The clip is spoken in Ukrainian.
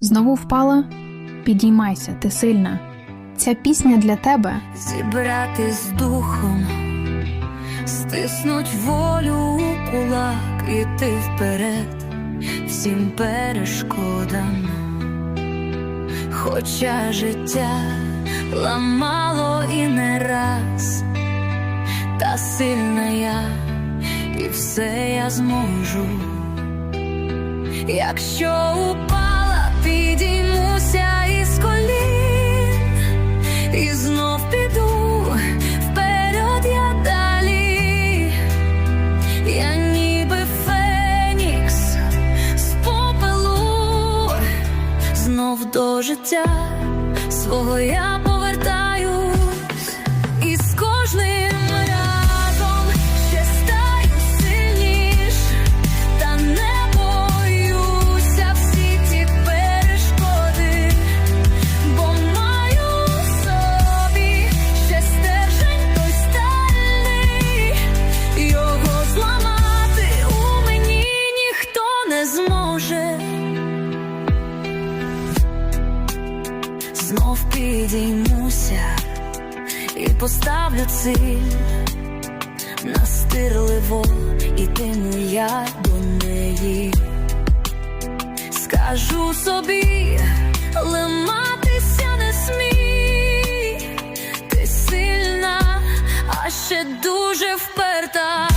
Знову впала? Підіймайся, ти сильна. Ця пісня для тебе. зібрати з духом, стиснуть волю у кулак, іти вперед всім перешкодам, хоча життя ламало і не раз, та сильна я, і все я зможу. Якщо упала, підіймуся із колін і знов вперед я далі, я ніби Фенікс з попелу, знов до життя свого я Знов підіймуся і поставлю ціль настирливо ітиму я до неї. Скажу собі, ламатися не смій, ти сильна, а ще дуже вперта.